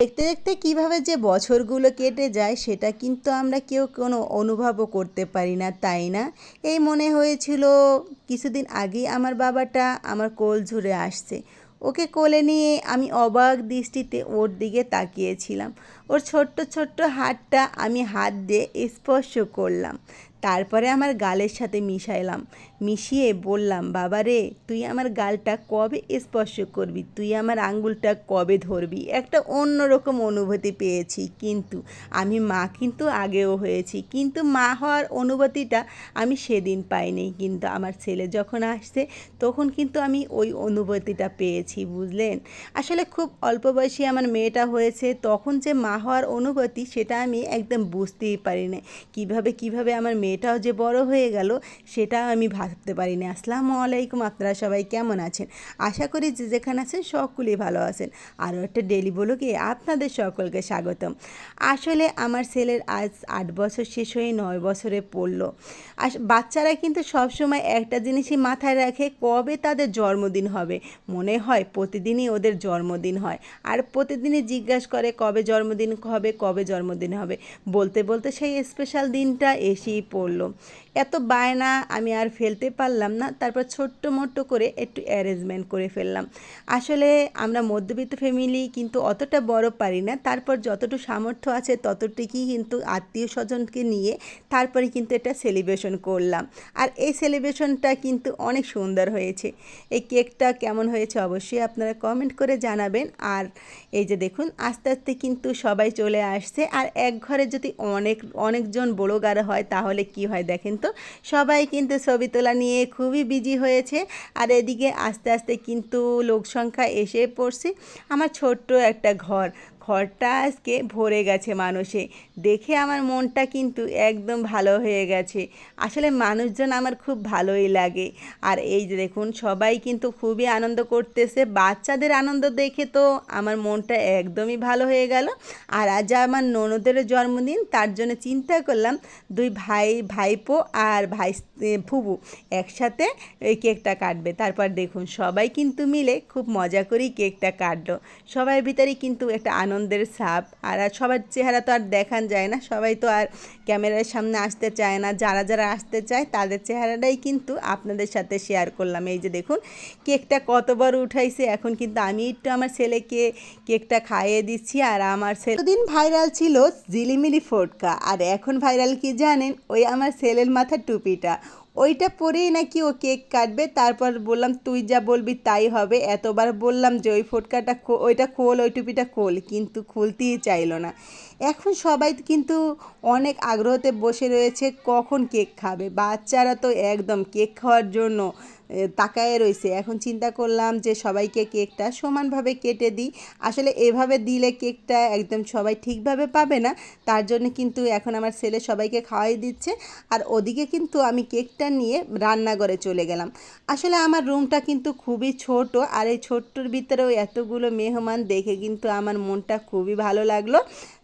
দেখতে দেখতে কীভাবে যে বছরগুলো কেটে যায়, সেটা কিন্তু আমরা কেউ কোনো অনুভবও করতে পারি না, তাই না? এই মনে হয়েছিল কিছুদিন আগেই আমার বাবাটা আমার কোল ঝুড়ে আসছে। ওকে কোলে নিয়ে আমি অবাক দৃষ্টিতে ওর দিকে তাকিয়েছিলাম। ওর ছোট্ট ছোট্ট হাতটা আমি হাত দিয়ে স্পর্শ করলাম। তারপরে আমার গালের সাথে মিশাইলাম। মিশিয়ে বললাম, বাবা রে, তুই আমার গালটা কবে স্পর্শ করবি? তুই আমার আঙ্গুলটা কবে ধরবি? একটা অন্যরকম অনুভূতি পেয়েছি। কিন্তু আমি মা কিন্তু আগেও হয়েছি। কিন্তু মা হওয়ার অনুভূতিটা আমি সেদিন পাইনি। কিন্তু আমার ছেলে যখন আসছে, তখন কিন্তু আমি ওই অনুভূতিটা পেয়েছি, বুঝলেন? আসলে খুব অল্প বয়সী আমার মেয়েটা হয়েছে, তখন যে মা হওয়ার অনুভূতি, সেটা আমি একদম বুঝতেই পারি না কীভাবে কীভাবে আমার মেয়েটাও যে বড় হয়ে গেল, সেটা আমি ভাবতে পারি না আসসালামু আলাইকুম আপনারা সবাই কেমন আছেন? আশা করি যে যেখানে আছেন সকলেই ভালো আছেন। আরও একটা ডেলি বলুকে আপনাদের সকলকে স্বাগতম। আসলে আমার ছেলের আজ আট বছর শেষ হয়ে নয় বছরে পড়ল। বাচ্চারা কিন্তু সবসময় একটা জিনিসই মাথায় রাখে, কবে তাদের জন্মদিন হবে? মনে হয় প্রতিদিনই ওদের জন্মদিন হয়। আর প্রতিদিনই জিজ্ঞাসা করে কবে জন্মদিন হবে, কবে জন্মদিন হবে? বলতে বলতে সেই স্পেশাল দিনটা এসেই পড়ল এত বায়না আমি আর ফেলতে পারলাম না, তারপর ছোট্ট মোট্ট করে একটু অ্যারেঞ্জমেন্ট করে ফেললাম। আসলে আমরা মধ্যবিত্ত ফ্যামিলি কিন্তু অতটা বড় পারি না, তারপর যতটুকু সামর্থ্য আছে ততটুকুই কিন্তু আত্মীয় স্বজনকে নিয়ে তারপরে কিন্তু এটা সেলিব্রেশন করলাম। আর এই সেলিব্রেশনটা কিন্তু অনেক সুন্দর হয়েছে। এই কেকটা কেমন হয়েছে অবশ্যই আপনারা কমেন্ট করে জানাবেন। আর এই যে দেখুন, আস্তে আস্তে কিন্তু সবাই চলে আসছে। আর এক ঘরে যদি অনেক, অনেকজন বড়ো গাড়া হয় তাহলে কি হয় দেখেন তো? সবাই কিন্তু ছবি তোলা নিয়ে খুবই বিজি হয়েছে। আর এদিকে আস্তে আস্তে কিন্তু লোক সংখ্যা এসে পড়ছে। আমার ছোট্ট একটা ঘর। ঘরটা আজকে ভরে গেছে মানুষে দেখে আমার মনটা কিন্তু একদম ভালো হয়ে গেছে। আসলে মানুষজন আমার খুব ভালোই লাগে। আর এই যে দেখুন, সবাই কিন্তু খুবই আনন্দ করতেছে। বাচ্চাদের আনন্দ দেখে তো আমার মনটা একদমই ভালো হয়ে গেল। আর আজ আমার ননদের জন্মদিন, তার জন্য চিন্তা করলাম দুই ভাই, ভাইপো আর ভাই ফুবু একসাথে ওই কেকটা কাটবে। তারপর দেখুন, সবাই কিন্তু মিলে খুব মজা করেই কেকটা কাটলো। সবার ভিতরেই কিন্তু একটা আনন্দের ছাপ। আর সবার চেহারা তো আর দেখান যায় না। সবাই তো আর ক্যামেরার সামনে আসতে চায় না। যারা যারা আসতে চায় তাদের চেহারাটাই কিন্তু আপনাদের সাথে শেয়ার করলাম। এই যে দেখুন, কেকটা কতবার উঠাইছে। এখন কিন্তু আমি একটু আমার ছেলেকে কেকটা খাইয়ে দিচ্ছি। আর আমার ছেলে দিন ভাইরাল ছিল জিলিমিলি ফোটকা। আর এখন ভাইরাল কি জানেন? ওই আমার ছেলের মাথার টুপিটা। ওইটা পরেই নাকি ও কেক কাটবে। তারপর বললাম, তুই যা বলবি তাই হবে। এতবার বললাম যে, ওই ফোটকাটা ওইটা খোল, ওই টুপিটা খোল। কিন্তু খুলতেই চাইল না। এখন সবাই কিন্তু অনেক আগ্রহতে বসে রয়েছে কখন কেক খাবে। বাচ্চারা তো একদম কেক খাওয়ার জন্য তাকায় রয়েছে এখন চিন্তা করলাম যে সবাইকে কেকটা সমানভাবে কেটে দিই। আসলে এভাবে দিলে কেকটা একদম সবাই ঠিকভাবে পাবে না। তার জন্য কিন্তু এখন আমার ছেলে সবাইকে খাওয়াই দিচ্ছে। আর ওদিকে কিন্তু আমি কেকটা নিয়ে রান্নাঘরে চলে গেলাম। আসলে আমার রুমটা কিন্তু খুবই ছোট। আর এই ছোট্টর ভিতরেও এতগুলো মেহমান দেখে কিন্তু আমার মনটা খুবই ভালো লাগল।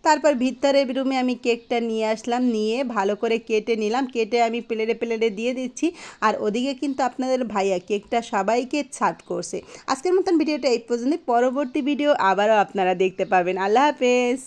তারপর ভিতরে রুমে আমি কেকটা নিয়ে আসলাম, নিয়ে ভালো করে কেটে নিলাম। কেটে আমি প্লেটে প্লেটে দিয়ে দিচ্ছি। আর ওদিকে কিন্তু আপনাদের ভাইয়া কেকটা সবাইকে ছাট করছে। আজকের মতন ভিডিওটা এই পর্যন্ত পরবর্তী ভিডিও আবারও আপনারা দেখতে পাবেন। আল্লাহ হাফেজ।